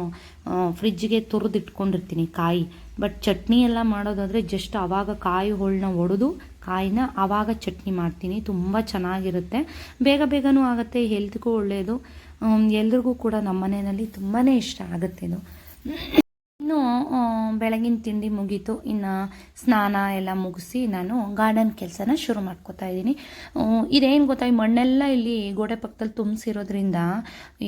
ಫ್ರಿಜ್ಜಿಗೆ ತುರಿದು ಇಟ್ಕೊಂಡಿರ್ತೀನಿ ಕಾಯಿ. ಬಟ್ ಚಟ್ನಿ ಎಲ್ಲ ಮಾಡೋದಾದರೆ ಜಸ್ಟ್ ಆವಾಗ ಕಾಯಿ ಹೋಳನ್ನ ಒಡೆದು ಕಾಯಿನ ಆವಾಗ ಚಟ್ನಿ ಮಾಡ್ತೀನಿ. ತುಂಬ ಚೆನ್ನಾಗಿರುತ್ತೆ. ಬೇಗ ಬೇಗನೂ ಆಗುತ್ತೆ, ಹೆಲ್ತ್ಗೂ ಒಳ್ಳೆಯದು ಎಲ್ರಿಗೂ ಕೂಡ ನಮ್ಮ ಮನೆಯಲ್ಲಿ ತುಂಬಾ ಇಷ್ಟ ಆಗುತ್ತೆ ಇದು. ಇನ್ನು ಬೆಳಗಿನ ತಿಂಡಿ ಮುಗೀತು. ಇನ್ನು ಸ್ನಾನ ಎಲ್ಲ ಮುಗಿಸಿ ನಾನು ಗಾರ್ಡನ್ ಕೆಲಸನ ಶುರು ಮಾಡ್ಕೋತಾ ಇದ್ದೀನಿ. ಇದೇನು ಗೊತ್ತಾ ಮಣ್ಣೆಲ್ಲ ಇಲ್ಲಿ ಗೋಡೆ ಪಕ್ಕದಲ್ಲಿ ತುಂಬಿಸಿರೋದ್ರಿಂದ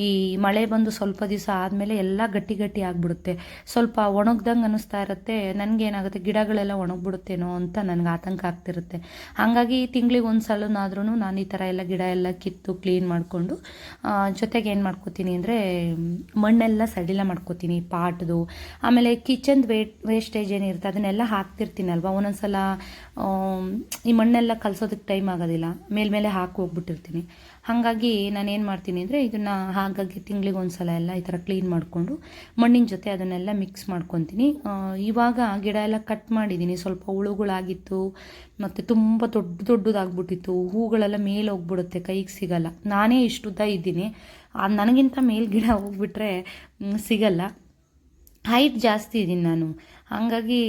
ಈ ಮಳೆ ಬಂದು ಸ್ವಲ್ಪ ದಿವಸ ಆದಮೇಲೆ ಎಲ್ಲ ಗಟ್ಟಿ ಗಟ್ಟಿ ಆಗಿಬಿಡುತ್ತೆ. ಸ್ವಲ್ಪ ಒಣಗ್ದಂಗೆ ಅನ್ನಿಸ್ತಾ ಇರುತ್ತೆ. ನನಗೇನಾಗುತ್ತೆ, ಗಿಡಗಳೆಲ್ಲ ಒಣಗ್ಬಿಡುತ್ತೇನೋ ಅಂತ ನನಗೆ ಆತಂಕ ಆಗ್ತಿರುತ್ತೆ. ಹಾಗಾಗಿ ತಿಂಗಳಿಗೆ ಒಂದು ಸಲನಾದ್ರೂ ನಾನು ಈ ಥರ ಎಲ್ಲ ಗಿಡ ಎಲ್ಲ ಕಿತ್ತು ಕ್ಲೀನ್ ಮಾಡಿಕೊಂಡು ಜೊತೆಗೆ ಏನು ಮಾಡ್ಕೋತೀನಿ ಅಂದರೆ ಮಣ್ಣೆಲ್ಲ ಸಡಿಲ ಮಾಡ್ಕೋತೀನಿ. ಪಾಟ್ದು ಆಮೇಲೆ ಕಿಚನ್ ವೇಟ್ ವೇಸ್ಟೇಜ್ ಏನಿರುತ್ತೆ, ಅದನ್ನೆಲ್ಲ ಹಾಕ್ತಿರ್ತೀನಲ್ವ? ಒಂದೊಂದ್ಸಲ ಸಲ ಈ ಮಣ್ಣೆಲ್ಲ ಕಲಸೋದಕ್ಕೆ ಟೈಮ್ ಆಗೋದಿಲ್ಲ. ಮೇಲ್ಮೇಲೆ ಹಾಕಿ ಹೋಗ್ಬಿಟ್ಟಿರ್ತೀನಿ. ಹಾಗಾಗಿ ನಾನು ಏನು ಮಾಡ್ತೀನಿ ಅಂದರೆ, ಇದನ್ನು ಹಾಗಾಗಿ ತಿಂಗಳಿಗೆ ಒಂದು ಸಲ ಎಲ್ಲ ಈ ಥರ ಕ್ಲೀನ್ ಮಾಡಿಕೊಂಡು, ಮಣ್ಣಿನ ಜೊತೆ ಅದನ್ನೆಲ್ಲ ಮಿಕ್ಸ್ ಮಾಡ್ಕೊತೀನಿ. ಇವಾಗ ಗಿಡ ಎಲ್ಲ ಕಟ್ ಮಾಡಿದ್ದೀನಿ ಸ್ವಲ್ಪ ಹುಳುಗಳಾಗಿತ್ತು, ಮತ್ತು ತುಂಬ ದೊಡ್ಡ ದೊಡ್ಡದಾಗ್ಬಿಟ್ಟಿತ್ತು. ಹೂಗಳೆಲ್ಲ ಮೇಲೆ ಹೋಗ್ಬಿಡುತ್ತೆ, ಕೈಗೆ ಸಿಗಲ್ಲ. ನಾನೇ ಇಷ್ಟುದ್ದ ಇದ್ದೀನಿ. ನನಗಿಂತ ಮೇಲ್ ಗಿಡ ಹೋಗ್ಬಿಟ್ರೆ ಸಿಗಲ್ಲ. ಹೈಟ್ ಜಾಸ್ತಿ ಇದ್ದೀನಿ ನಾನು. ಹಾಗಾಗಿ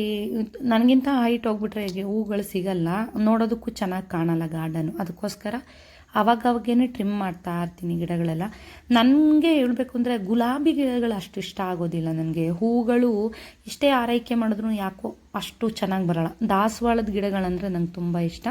ನನಗಿಂತ ಹೈಟ್ ಹೋಗ್ಬಿಟ್ರೆ ಹೇಗೆ ಹೂಗಳು ಸಿಗಲ್ಲ. ನೋಡೋದಕ್ಕೂ ಚೆನ್ನಾಗಿ ಕಾಣಲ್ಲ ಗಾರ್ಡನು ಅದಕ್ಕೋಸ್ಕರ ಅವಾಗ ಅವಾಗೇನೆ ಟ್ರಿಮ್ ಮಾಡ್ತಾ ಇರ್ತೀನಿ ಗಿಡಗಳೆಲ್ಲ. ನನಗೆ ಹೇಳಬೇಕು ಅಂದರೆ ಗುಲಾಬಿ ಗಿಡಗಳು ಅಷ್ಟು ಇಷ್ಟ ಆಗೋದಿಲ್ಲ ನನಗೆ. ಹೂಗಳು ಇಷ್ಟೇ ಆರೈಕೆ ಮಾಡಿದ್ರು ಯಾಕೋ ಅಷ್ಟು ಚೆನ್ನಾಗಿ ಬರೋಲ್ಲ. ದಾಸವಾಳದ ಗಿಡಗಳಂದರೆ ನಂಗೆ ತುಂಬ ಇಷ್ಟ.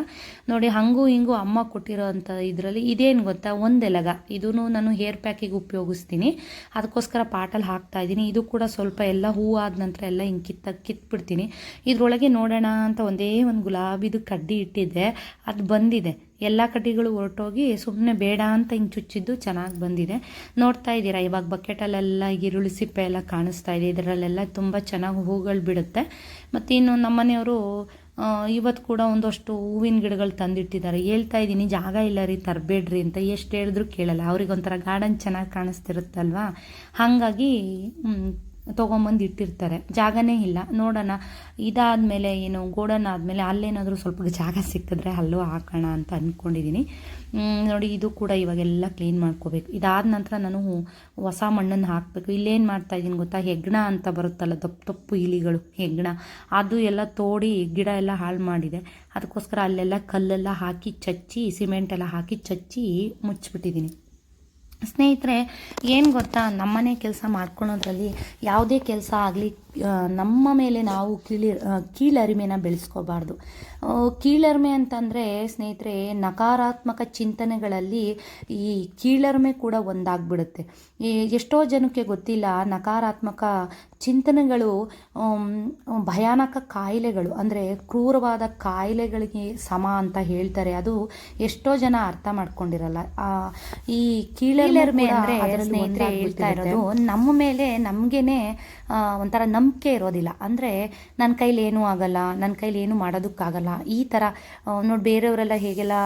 ನೋಡಿ, ಹಂಗೂ ಹಿಂಗೂ ಅಮ್ಮ ಕೊಟ್ಟಿರೋ ಅಂಥ ಇದರಲ್ಲಿ ಇದೇನು ಗೊತ್ತಾ? ಒಂದೆಲಗ. ಇದೂ ನಾನು ಹೇರ್ ಪ್ಯಾಕಿಗೆ ಉಪಯೋಗಿಸ್ತೀನಿ. ಅದಕ್ಕೋಸ್ಕರ ಪಾಟಲ್ಲಿ ಹಾಕ್ತಾ ಇದ್ದೀನಿ. ಇದು ಕೂಡ ಸ್ವಲ್ಪ ಎಲ್ಲ ಹೂ ಆದ ನಂತರ ಎಲ್ಲ ಹಿಂಗೆ ಕಿತ್ತ, ಕಿತ್ಬಿಡ್ತೀನಿ. ಇದರೊಳಗೆ ನೋಡೋಣ ಅಂತ ಒಂದೇ ಒಂದು ಗುಲಾಬಿದು ಕಡ್ಡಿ ಇಟ್ಟಿದ್ದೆ. ಅದು ಬಂದಿದೆ. ಎಲ್ಲ ಕಡ್ಡಿಗಳು ಹೊರಟೋಗಿ ಸುಮ್ಮನೆ ಬೇಡ ಅಂತ ಹಿಂಗೆ ಚುಚ್ಚಿದ್ದು ಚೆನ್ನಾಗಿ ಬಂದಿದೆ. ನೋಡ್ತಾ ಇದ್ದೀರಾ, ಇವಾಗ ಬಕೆಟಲ್ಲೆಲ್ಲ ಈರುಳ್ಳಿ ಸಿಪ್ಪೆ ಎಲ್ಲ ಕಾಣಿಸ್ತಾ ಇದೆ. ಇದರಲ್ಲೆಲ್ಲ ತುಂಬ ಚೆನ್ನಾಗಿ ಹೂಗಳು ಬಿಡುತ್ತೆ. ಮತ್ತು ಇನ್ನು ನಮ್ಮನೆಯವರು ಇವತ್ತು ಕೂಡ ಒಂದಷ್ಟು ಹೂವಿನ ಗಿಡಗಳು ತಂದಿಟ್ಟಿದ್ದಾರೆ. ಹೇಳ್ತಾ ಇದ್ದೀನಿ, ಜಾಗ ಇಲ್ಲ ರೀ, ತರಬೇಡ್ರಿ ಅಂತ. ಎಷ್ಟು ಹೇಳಿದ್ರು ಕೇಳಲ್ಲ. ಅವ್ರಿಗೆ ಒಂಥರ ಗಾರ್ಡನ್ ಚೆನ್ನಾಗಿ ಕಾಣಿಸ್ತಿರುತ್ತಲ್ವಾ? ಹಾಗಾಗಿ ತೊಗೊಂಬಂದು ಇಟ್ಟಿರ್ತಾರೆ. ಜಾಗನೇ ಇಲ್ಲ. ನೋಡೋಣ. ಇದಾದಮೇಲೆ ಏನು, ಗೋಡನ್ ಆದಮೇಲೆ ಅಲ್ಲೇನಾದರೂ ಸ್ವಲ್ಪ ಜಾಗ ಸಿಕ್ಕಿದ್ರೆ ಅಲ್ಲೂ ಹಾಕೋಣ ಅಂತ ಅಂದ್ಕೊಂಡಿದ್ದೀನಿ ನೋಡಿ ಇದು ಕೂಡ ಇವಾಗೆಲ್ಲ ಕ್ಲೀನ್ ಮಾಡ್ಕೋಬೇಕು. ಇದಾದ ನಂತರ ನಾನು ಹೊಸ ಮಣ್ಣನ್ನು ಹಾಕಬೇಕು. ಇಲ್ಲೇನು ಮಾಡ್ತಾ ಇದ್ದೀನಿ ಗೊತ್ತಾ? ಹೆಗ್ಣ ಅಂತ ಬರುತ್ತಲ್ಲ, ದಪ್ಪ ತಪ್ಪು ಇಲಿಗಳು, ಹೆಗ್ಣ. ಅದು ಎಲ್ಲ ತೋಡಿ ಗಿಡ ಎಲ್ಲ ಹಾಳು ಮಾಡಿದೆ. ಅದಕ್ಕೋಸ್ಕರ ಅಲ್ಲೆಲ್ಲ ಕಲ್ಲೆಲ್ಲ ಹಾಕಿ, ಚಚ್ಚಿ, ಸಿಮೆಂಟ್ ಎಲ್ಲ ಹಾಕಿ, ಚಚ್ಚಿ ಮುಚ್ಚಿಬಿಟ್ಟಿದ್ದೀನಿ ಸ್ನೇಹಿತರೆ ಏನು ಗೊತ್ತಾ? ನಮ್ಮನೆ ಕೆಲಸ ಮಾಡ್ಕೊಳೋದ್ರಲ್ಲಿ ಯಾವುದೇ ಕೆಲಸ ಆಗಲಿ ನಮ್ಮ ಮೇಲೆ ನಾವು ಕೀಳಿ ಕೀಳರಿಮೆನ ಬೆಳೆಸ್ಕೋಬಾರ್ದು. ಕೀಳರಿಮೆ ಅಂತಂದರೆ ಸ್ನೇಹಿತರೆ ನಕಾರಾತ್ಮಕ ಚಿಂತನೆಗಳಲ್ಲಿ ಈ ಕೀಳರಿಮೆ ಕೂಡ ಒಂದಾಗ್ಬಿಡುತ್ತೆ. ಎಷ್ಟೋ ಜನಕ್ಕೆ ಗೊತ್ತಿಲ್ಲ ನಕಾರಾತ್ಮಕ ಚಿಂತನೆಗಳು ಭಯಾನಕ ಕಾಯಿಲೆಗಳು ಅಂದರೆ ಕ್ರೂರವಾದ ಕಾಯಿಲೆಗಳಿಗೆ ಸಮ ಅಂತ ಹೇಳ್ತಾರೆ. ಅದು ಎಷ್ಟೋ ಜನ ಅರ್ಥ ಮಾಡ್ಕೊಂಡಿರಲ್ಲ. ಈ ಕೀಳರಿಮೆ ಅಂದರೆ ಸ್ನೇಹಿತರೆ ಹೇಳ್ತಾ ಇರೋದು ನಮ್ಮ ಮೇಲೆ ನಮಗೇನೆ ಒಂಥರ ನಂಬಿಕೆ ಇರೋದಿಲ್ಲ. ಅಂದರೆ ನನ್ನ ಕೈಲಿ ಏನೂ ಆಗಲ್ಲ ನನ್ನ ಕೈಲಿ ಏನೂ ಮಾಡೋದಕ್ಕಾಗಲ್ಲ. ಈ ಥರ ನೋಡಿ ಬೇರೆಯವರೆಲ್ಲ ಹೇಗೆಲ್ಲ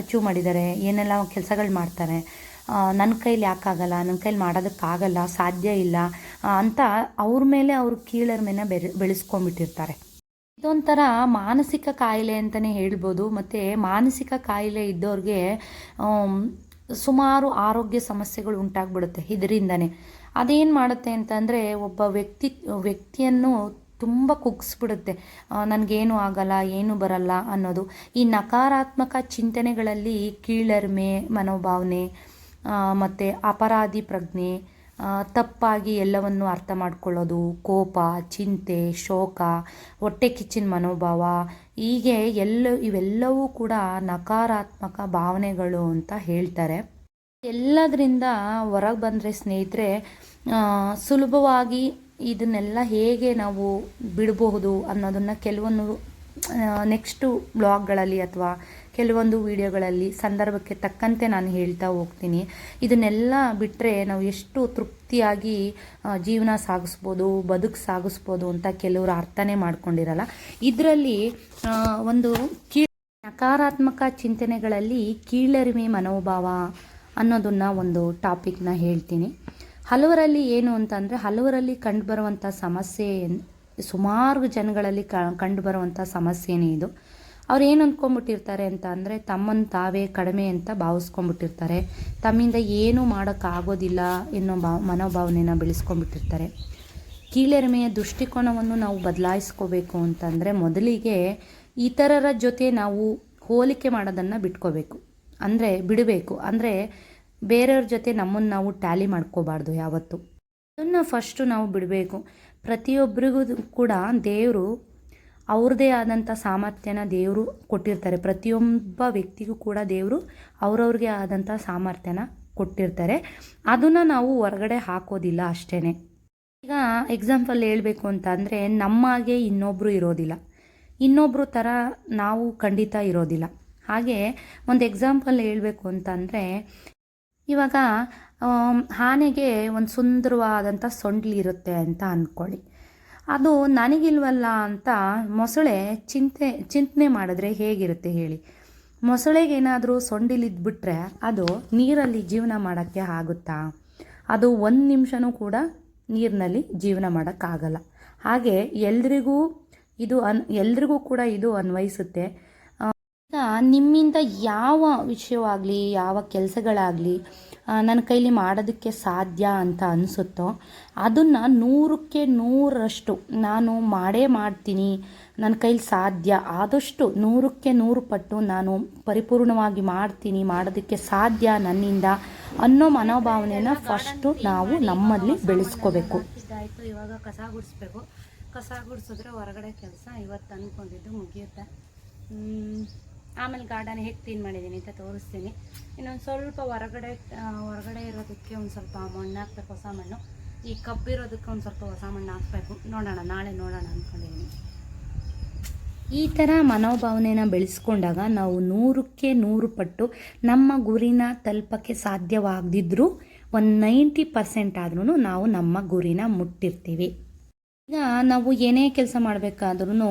ಅಚೀವ್ ಮಾಡಿದ್ದಾರೆ ಏನೆಲ್ಲ ಕೆಲಸಗಳು ಮಾಡ್ತಾರೆ ನನ್ನ ಕೈಲಿ ಯಾಕಾಗಲ್ಲ ನನ್ನ ಕೈಲಿ ಮಾಡೋದಕ್ಕಾಗಲ್ಲ, ಸಾಧ್ಯ ಇಲ್ಲ ಅಂತ ಅವ್ರ ಮೇಲೆ ಅವರು ಮೇಲೆ ಬೆರೆ, ಬೆಳೆಸ್ಕೊಂಡ್ಬಿಟ್ಟಿರ್ತಾರೆ. ಇದೊಂಥರ ಮಾನಸಿಕ ಕಾಯಿಲೆ ಅಂತಲೇ ಹೇಳ್ಬೋದು. ಮತ್ತು ಮಾನಸಿಕ ಕಾಯಿಲೆ ಇದ್ದವ್ರಿಗೆ ಸುಮಾರು ಆರೋಗ್ಯ ಸಮಸ್ಯೆಗಳು ಉಂಟಾಗ್ಬಿಡುತ್ತೆ ಇದರಿಂದನೇ. ಅದೇನು ಮಾಡುತ್ತೆ ಅಂತಂದರೆ ಒಬ್ಬ ವ್ಯಕ್ತಿ, ವ್ಯಕ್ತಿಯನ್ನು ತುಂಬ ಕುಗ್ಸ್ಬಿಡುತ್ತೆ. ನನಗೇನು ಆಗಲ್ಲ, ಏನು ಬರಲ್ಲ ಅನ್ನೋದು. ಈ ನಕಾರಾತ್ಮಕ ಚಿಂತನೆಗಳಲ್ಲಿ ಕೀಳರಿಮೆ, ಮನೋಭಾವನೆ ಮತ್ತು ಅಪರಾಧಿ ಪ್ರಜ್ಞೆ ತಪ್ಪಾಗಿ ಎಲ್ಲವನ್ನು ಅರ್ಥ ಮಾಡ್ಕೊಳ್ಳೋದು, ಕೋಪ, ಚಿಂತೆ, ಶೋಕ, ಹೊಟ್ಟೆ ಕಿಚ್ಚಿನ ಮನೋಭಾವ, ಹೀಗೆ ಎಲ್ಲ, ಇವೆಲ್ಲವೂ ಕೂಡ ನಕಾರಾತ್ಮಕ ಭಾವನೆಗಳು ಅಂತ ಹೇಳ್ತಾರೆ. ಎಲ್ಲದರಿಂದ ಹೊರಗೆ ಬಂದರೆ ಸ್ನೇಹಿತರೆ ಸುಲಭವಾಗಿ ಇದನ್ನೆಲ್ಲ ಹೇಗೆ ನಾವು ಬಿಡಬಹುದು ಅನ್ನೋದನ್ನು ಕೆಲವೊಂದು ನೆಕ್ಸ್ಟು ಬ್ಲಾಗ್ಗಳಲ್ಲಿ ಅಥವಾ ಕೆಲವೊಂದು ವಿಡಿಯೋಗಳಲ್ಲಿ ಸಂದರ್ಭಕ್ಕೆ ತಕ್ಕಂತೆ ನಾನು ಹೇಳ್ತಾ ಹೋಗ್ತೀನಿ. ಇದನ್ನೆಲ್ಲ ಬಿಟ್ಟರೆ ನಾವು ಎಷ್ಟು ತೃಪ್ತಿಯಾಗಿ ಜೀವನ ಸಾಗಿಸ್ಬೋದು, ಬದುಕು ಸಾಗಿಸ್ಬೋದು ಅಂತ ಕೆಲವರು ಅರ್ಥನೇ ಮಾಡ್ಕೊಂಡಿರಲ್ಲ. ಇದರಲ್ಲಿ ಒಂದು ಕೀ ನಕಾರಾತ್ಮಕ ಚಿಂತನೆಗಳಲ್ಲಿ ಕೀಳರಿಮೆ ಮನೋಭಾವ ಅನ್ನೋದನ್ನು ಒಂದು ಟಾಪಿಕ್ನ ಹೇಳ್ತೀನಿ. ಹಲವರಲ್ಲಿ ಏನು ಅಂತಂದರೆ, ಹಲವರಲ್ಲಿ ಕಂಡುಬರುವಂಥ ಸಮಸ್ಯೆ ಸುಮಾರು ಜನಗಳಲ್ಲಿ ಕ ಕಂಡುಬರುವಂಥ ಸಮಸ್ಯೆನೇ ಇದು. ಅವ್ರು ಏನು ಅಂದ್ಕೊಂಬಿಟ್ಟಿರ್ತಾರೆ ಅಂತ ಅಂದರೆ ತಮ್ಮನ್ನು ತಾವೇ ಕಡಿಮೆ ಅಂತ ಭಾವಿಸ್ಕೊಂಬಿಟ್ಟಿರ್ತಾರೆ ತಮ್ಮಿಂದ ಏನೂ ಮಾಡೋಕ್ಕಾಗೋದಿಲ್ಲ ಎನ್ನೋ ಭಾವ, ಮನೋಭಾವನೆನ ಬೆಳೆಸ್ಕೊಂಡ್ಬಿಟ್ಟಿರ್ತಾರೆ. ಕೀಳೆರಿಮೆಯ ದೃಷ್ಟಿಕೋನವನ್ನು ನಾವು ಬದಲಾಯಿಸ್ಕೋಬೇಕು ಅಂತಂದರೆ, ಮೊದಲಿಗೆ ಇತರರ ಜೊತೆ ನಾವು ಹೋಲಿಕೆ ಮಾಡೋದನ್ನು ಬಿಟ್ಕೋಬೇಕು. ಅಂದರೆ, ಬಿಡಬೇಕು. ಅಂದರೆ ಬೇರೆಯವ್ರ ಜೊತೆ ನಮ್ಮನ್ನು ನಾವು ಟ್ಯಾಲಿ ಮಾಡ್ಕೋಬಾರ್ದು ಯಾವತ್ತು. ಅದನ್ನು ಫಸ್ಟು ನಾವು ಬಿಡಬೇಕು. ಪ್ರತಿಯೊಬ್ಬರಿಗೂ ಕೂಡ ದೇವರು ಅವ್ರದ್ದೇ ಆದಂಥ ಸಾಮರ್ಥ್ಯನ ದೇವರು ಕೊಟ್ಟಿರ್ತಾರೆ. ಪ್ರತಿಯೊಬ್ಬ ವ್ಯಕ್ತಿಗೂ ಕೂಡ ದೇವರು ಅವ್ರವ್ರಿಗೆ ಆದಂಥ ಸಾಮರ್ಥ್ಯನ ಕೊಟ್ಟಿರ್ತಾರೆ. ಅದನ್ನು ನಾವು ಹೊರಗಡೆ ಹಾಕೋದಿಲ್ಲ ಅಷ್ಟೇ ಈಗ ಎಕ್ಸಾಂಪಲ್ ಹೇಳಬೇಕು ಅಂತ ಅಂದರೆ ನಮ್ಮಾಗೆ ಇನ್ನೊಬ್ಬರು ಇರೋದಿಲ್ಲ. ಇನ್ನೊಬ್ಬರು ಥರ ನಾವು ಖಂಡಿತ ಇರೋದಿಲ್ಲ. ಹಾಗೆ ಒಂದು ಎಕ್ಸಾಂಪಲ್ ಹೇಳಬೇಕು ಅಂತಂದರೆ ಇವಾಗ ಆನೆಗೆ ಒಂದು ಸುಂದರವಾದಂಥ ಸೊಂಡ್ಲಿ ಇರುತ್ತೆ ಅಂತ ಅಂದ್ಕೊಳ್ಳಿ ಅದು ನನಗಿಲ್ವಲ್ಲ ಅಂತ ಮೊಸಳೆ ಚಿಂತೆ, ಚಿಂತನೆ ಮಾಡಿದ್ರೆ ಹೇಗಿರುತ್ತೆ ಹೇಳಿ. ಮೊಸಳೆಗೇನಾದರೂ ಸೊಂಡಿಲಿದ್ಬಿಟ್ರೆ ಅದು ನೀರಲ್ಲಿ ಜೀವನ ಮಾಡೋಕ್ಕೆ ಆಗುತ್ತಾ? ಅದು ಒಂದು ನಿಮಿಷನೂ ಕೂಡ ನೀರಿನಲ್ಲಿ ಜೀವನ ಮಾಡೋಕ್ಕಾಗಲ್ಲ. ಹಾಗೆ ಎಲ್ರಿಗೂ ಇದು ಅನ್, ಎಲ್ರಿಗೂ ಕೂಡ ಇದು ಅನ್ವಯಿಸುತ್ತೆ. ನಿಮ್ಮಿಂದ ಯಾವ ವಿಷಯವಾಗಲಿ, ಯಾವ ಕೆಲಸಗಳಾಗಲಿ ನನ್ನ ಕೈಲಿ ಮಾಡೋದಕ್ಕೆ ಸಾಧ್ಯ ಅಂತ ಅನಿಸುತ್ತೋ, ಅದನ್ನು ನೂರಕ್ಕೆ ನೂರರಷ್ಟು ನಾನು ಮಾಡೇ ಮಾಡ್ತೀನಿ, ನನ್ನ ಕೈಲಿ ಸಾಧ್ಯ ಆದಷ್ಟು ನೂರಕ್ಕೆ ನೂರು ಪಟ್ಟು ನಾನು ಪರಿಪೂರ್ಣವಾಗಿ ಮಾಡ್ತೀನಿ, ಮಾಡೋದಕ್ಕೆ ಸಾಧ್ಯ ನನ್ನಿಂದ ಅನ್ನೋ ಮನೋಭಾವನೆನ ಫಸ್ಟು ನಾವು ನಮ್ಮಲ್ಲಿ ಬೆಳೆಸ್ಕೋಬೇಕು. ಇವಾಗ ಕಸ ಗುಡಿಸ್ಬೇಕು. ಕಸ ಗುಡಿಸಿದ್ರೆ ಹೊರಗಡೆ ಕೆಲಸ ಇವತ್ತು ಅಂದ್ಕೊಂಡಿದ್ದು ಮುಗಿಯುತ್ತೆ. ಆಮೇಲೆ ಗಾರ್ಡನ್ ಹೇಗೆ ಕ್ಲೀನ್ ಮಾಡಿದ್ದೀನಿ ಅಂತ ತೋರಿಸ್ತೀನಿ. ಇನ್ನೊಂದು ಸ್ವಲ್ಪ ಹೊರಗಡೆ ಹೊರಗಡೆ ಇರೋದಕ್ಕೆ ಒಂದು ಸ್ವಲ್ಪ ಮಣ್ಣು ಹಾಕ್ಬೇಕು, ಹೊಸ ಮಣ್ಣು. ಈ ಕಬ್ಬಿರೋದಕ್ಕೆ ಒಂದು ಸ್ವಲ್ಪ ಹೊಸ ಮಣ್ಣು ಹಾಕ್ಬೇಕು. ನೋಡೋಣ, ನಾಳೆ ನೋಡೋಣ ಅಂದ್ಕೊಂಡಿದ್ದೀನಿ ಈ ಥರ ಮನೋಭಾವನೆನ ಬೆಳೆಸ್ಕೊಂಡಾಗ ನಾವು ನೂರಕ್ಕೆ ನೂರು ಪಟ್ಟು ನಮ್ಮ ಗುರಿನ ತಲುಪಕ್ಕೆ ಸಾಧ್ಯವಾಗದಿದ್ರೂ ಒಂದು ನೈಂಟಿ ಪರ್ಸೆಂಟ್ ಆದ್ರೂ ನಾವು ನಮ್ಮ ಗುರಿನ ಮುಟ್ಟಿರ್ತೀವಿ. ನಾವು ಏನೇ ಕೆಲಸ ಮಾಡಬೇಕಾದ್ರೂ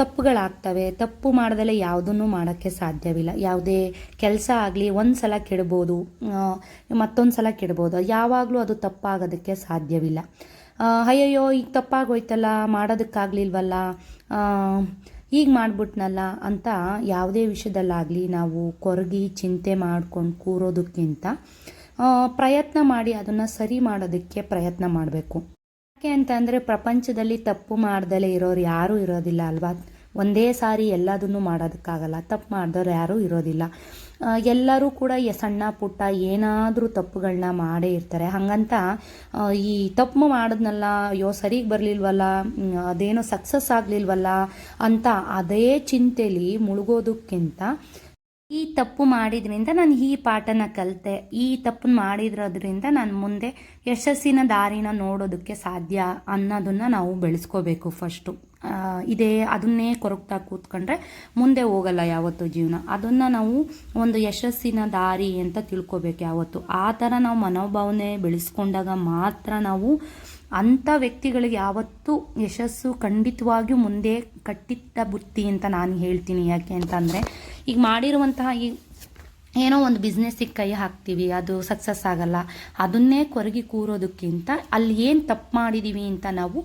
ತಪ್ಪುಗಳಾಗ್ತವೆ. ತಪ್ಪು ಮಾಡ್ದಲೇ ಯಾವುದನ್ನು ಮಾಡೋಕ್ಕೆ ಸಾಧ್ಯವಿಲ್ಲ. ಯಾವುದೇ ಕೆಲಸ ಆಗಲಿ ಒಂದು ಸಲ ಕೆಡ್ಬೋದು ಮತ್ತೊಂದು ಸಲ ಕೆಡ್ಬೋದು. ಯಾವಾಗಲೂ ಅದು ತಪ್ಪಾಗೋದಕ್ಕೆ ಸಾಧ್ಯವಿಲ್ಲ. ಅಯ್ಯಯ್ಯೋ, ಈಗ ತಪ್ಪಾಗೋಯ್ತಲ್ಲ, ಮಾಡೋದಕ್ಕಾಗಲಿಲ್ವಲ್ಲ ಈಗ ಮಾಡಿಬಿಟ್ನಲ್ಲ ಅಂತ ಯಾವುದೇ ವಿಷಯದಲ್ಲಾಗಲಿ ನಾವು ಕೊರಗಿ ಚಿಂತೆ ಮಾಡ್ಕೊಂಡು ಕೂರೋದಕ್ಕಿಂತ ಪ್ರಯತ್ನ ಮಾಡಿ ಅದನ್ನು ಸರಿ ಮಾಡೋದಕ್ಕೆ ಪ್ರಯತ್ನ ಮಾಡಬೇಕು. ಯಾಕೆ ಅಂತ ಅಂದರೆ ಪ್ರಪಂಚದಲ್ಲಿ ತಪ್ಪು ಮಾಡ್ದಲೇ ಇರೋರು ಯಾರೂ ಇರೋದಿಲ್ಲ ಅಲ್ವಾ? ಒಂದೇ ಸಾರಿ ಎಲ್ಲದನ್ನು ಮಾಡೋದಕ್ಕಾಗಲ್ಲ. ತಪ್ಪು ಮಾಡಿದವ್ರು ಯಾರೂ ಇರೋದಿಲ್ಲ. ಎಲ್ಲರೂ ಕೂಡ ಸಣ್ಣ ಪುಟ್ಟ ಏನಾದರೂ ತಪ್ಪುಗಳನ್ನ ಮಾಡೇ ಇರ್ತಾರೆ. ಹಾಗಂತ ಈ ತಪ್ಪು ಮಾಡಿದ್ನಲ್ಲ, ಅಯ್ಯೋ, ಸರಿಗೆ ಬರಲಿಲ್ವಲ್ಲ ಅದೇನೋ ಸಕ್ಸಸ್ ಆಗಲಿಲ್ವಲ್ಲ ಅಂತ ಅದೇ ಚಿಂತೆಲಿ ಮುಳುಗೋದಕ್ಕಿಂತ ಈ ತಪ್ಪು ಮಾಡಿದ್ರಿಂದ ನಾನು ಈ ಪಾಠನ ಕಲಿತೆ. ಈ ತಪ್ಪನ್ನು ಮಾಡಿದ್ರೋದ್ರಿಂದ ನಾನು ಮುಂದೆ ಯಶಸ್ಸಿನ ದಾರಿನ ನೋಡೋದಕ್ಕೆ ಸಾಧ್ಯ ಅನ್ನೋದನ್ನು ನಾವು ಬೆಳೆಸ್ಕೋಬೇಕು ಫಸ್ಟು ಇದೇ ಅದನ್ನೇ ಕೊರಗ್ತಾ ಕೂತ್ಕೊಂಡ್ರೆ ಮುಂದೆ ಹೋಗಲ್ಲ ಯಾವತ್ತು ಜೀವನ. ಅದನ್ನು ನಾವು ಒಂದು ಯಶಸ್ಸಿನ ದಾರಿ ಅಂತ ತಿಳ್ಕೊಬೇಕು ಯಾವತ್ತು. ಆ ಥರ ನಾವು ಮನೋಭಾವನೆ ಬೆಳೆಸ್ಕೊಂಡಾಗ ಮಾತ್ರ ನಾವು ಅಂಥ ವ್ಯಕ್ತಿಗಳಿಗೆ ಯಾವತ್ತೂ ಯಶಸ್ಸು ಖಂಡಿತವಾಗಿಯೂ ಮುಂದೆ ಕಟ್ಟಿಟ್ಟ ಬುತ್ತಿ ಅಂತ ನಾನು ಹೇಳ್ತೀನಿ ಯಾಕೆ ಅಂತಂದರೆ ಈಗ ಮಾಡಿರುವಂತಹ ಈ ಏನೋ ಒಂದು ಬಿಸ್ನೆಸ್ಸಿಗೆ ಕೈ ಹಾಕ್ತೀವಿ, ಅದು ಸಕ್ಸಸ್ ಆಗಲ್ಲ, ಅದನ್ನೇ ಕೊರಗಿ ಕೂರೋದಕ್ಕಿಂತ ಅಲ್ಲಿ ಏನು ತಪ್ಪು ಮಾಡಿದ್ದೀವಿ ಅಂತ ನಾವು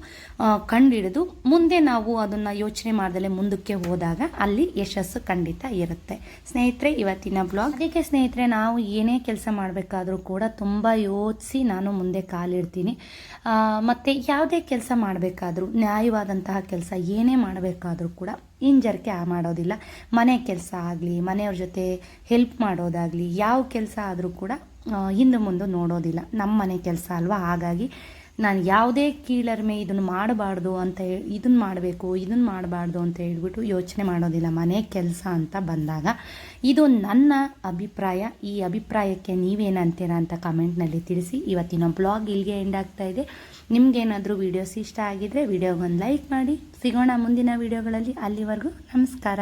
ಕಂಡುಹಿಡಿದು ಮುಂದೆ ನಾವು ಅದನ್ನು ಯೋಚನೆ ಮಾಡ್ದಲೇ ಮುಂದಕ್ಕೆ ಹೋದಾಗ ಅಲ್ಲಿ ಯಶಸ್ಸು ಖಂಡಿತ ಇರುತ್ತೆ. ಸ್ನೇಹಿತರೆ, ಇವತ್ತಿನ ಬ್ಲಾಗ್ ಅದಕ್ಕೆ ಸ್ನೇಹಿತರೆ, ನಾವು ಏನೇ ಕೆಲಸ ಮಾಡಬೇಕಾದ್ರೂ ಕೂಡ ತುಂಬ ಯೋಚಿಸಿ ನಾನು ಮುಂದೆ ಕಾಲಿಡ್ತೀನಿ. ಮತ್ತೆ ಯಾವುದೇ ಕೆಲಸ ಮಾಡಬೇಕಾದ್ರೂ, ನ್ಯಾಯವಾದಂತಹ ಕೆಲಸ ಏನೇ ಮಾಡಬೇಕಾದ್ರೂ ಕೂಡ ಹಿಂಜರಿಕೆ ಆ ಮಾಡೋದಿಲ್ಲ. ಮನೆ ಕೆಲಸ ಆಗಲಿ, ಮನೆಯವ್ರ ಜೊತೆ ಹೆಲ್ಪ್ ಮಾಡೋದಾಗಲಿ, ಯಾವ ಕೆಲಸ ಆದರೂ ಕೂಡ ಹಿಂದೆ ಮುಂದೆ ನೋಡೋದಿಲ್ಲ. ನಮ್ಮ ಮನೆ ಕೆಲಸ ಅಲ್ವಾ? ಹಾಗಾಗಿ ನಾನು ಯಾವುದೇ ಕೀಳರಿಮೆ ಇದನ್ನು ಮಾಡಬಾರ್ದು ಅಂತ ಇದನ್ನು ಮಾಡಬೇಕು ಇದನ್ನು ಮಾಡಬಾರ್ದು ಅಂತ ಹೇಳ್ಬಿಟ್ಟು ಯೋಚನೆ ಮಾಡೋದಿಲ್ಲ. ಮನೆ ಕೆಲಸ ಅಂತ ಬಂದಾಗ ಇದು ನನ್ನ ಅಭಿಪ್ರಾಯ. ಈ ಅಭಿಪ್ರಾಯಕ್ಕೆ ನೀವೇನಂತೀರಾ ಅಂತ ಕಮೆಂಟ್ನಲ್ಲಿ ತಿಳಿಸಿ. ಇವತ್ತಿನ ಬ್ಲಾಗ್ ಇಲ್ಲಿಗೆ ಎಂಡ್ ಆಗ್ತಾ ಇದೆ. ನಿಮ್ಗೇನಾದರೂ ವೀಡಿಯೋಸ್ ಇಷ್ಟ ಆಗಿದ್ರೆ ವಿಡಿಯೋಗೊಂದು ಲೈಕ್ ಮಾಡಿ. ಸಿಗೋಣ ಮುಂದಿನ ವೀಡಿಯೋಗಳಲ್ಲಿ ಅಲ್ಲಿವರೆಗೂ ನಮಸ್ಕಾರ.